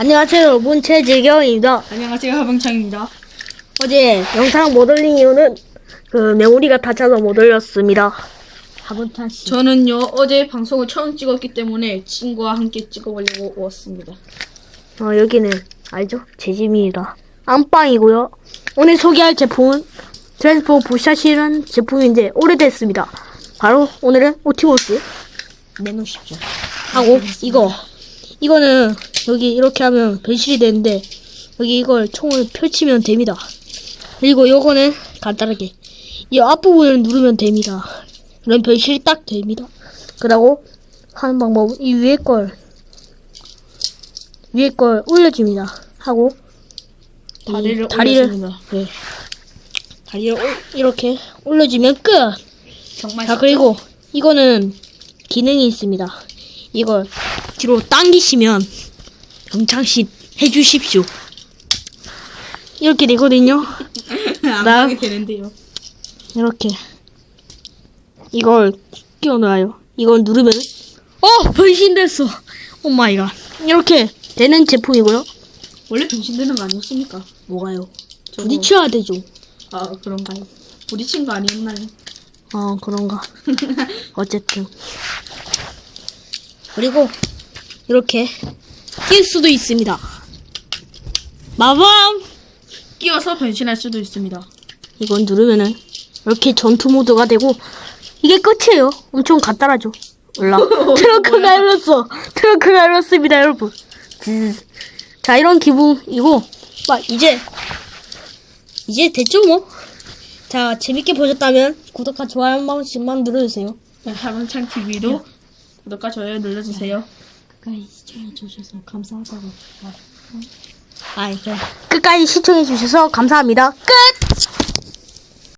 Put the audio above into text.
안녕하세요 여러분 최재경입니다 안녕하세요 하병창입니다. 어제 영상 못 올린 이유는 그 메모리가 닫혀서 못 올렸습니다 하분타씨 저는요 어제 방송을 처음 찍었기 때문에 친구와 함께 찍어보려고 왔습니다. 어, 여기는 알죠? 제 집입니다 안방이고요 오늘 소개할 제품은 트랜스포 부샷이라는 제품인데 오래됐습니다 바로 오늘은 오티모스 내놓으십시오. 하고 이거 이거는 여기 이렇게 하면 변실이 되는데 여기 이걸 총을 펼치면 됩니다. 그리고 요거는 간단하게 이 앞부분을 누르면 됩니다. 그럼 변실이 딱 됩니다. 그리고 하는 방법은 이 위에 걸 위에 걸 올려줍니다. 하고 이 다리를 다리를 올려줍니다. 네. 다리를 올- 이렇게 올려주면 끝. 정말 자 그리고 이거는 기능이 있습니다. 이걸 뒤로 당기시면 영창씨 해주십시오. 이렇게 되거든요. 안 나- 되는데요. 이렇게 이걸 끼워 놔요. 이걸 누르면 어 변신됐어. 오 마이 갓. 이렇게 되는 제품이고요. 원래 변신되는 거 아니었습니까? 뭐가요? 저거- 부딪혀야 되죠. 아 그런가요? 부딪힌 거 아니었나요? 어 그런가. 어쨌든 그리고 이렇게 낄 수도 있습니다. 마밤 끼워서 변신할 수도 있습니다. 이건 누르면은 이렇게 전투 모드가 되고 이게 끝이에요. 엄청 간단하죠. 올라 트렁크가 열렸어. 트렁크가 열렸습니다, 여러분. 자 이런 기분이고 막 이제 이제 됐죠 뭐. 자 재밌게 보셨다면 구독과 좋아요 한 번씩만 눌러주세요. 네, 하병창 TV도 구독과 좋아요 눌러주세요. 끝까지 시청해주셔서 감사하다고. 아이, 그래. 끝까지 시청해주셔서 감사합니다. 끝!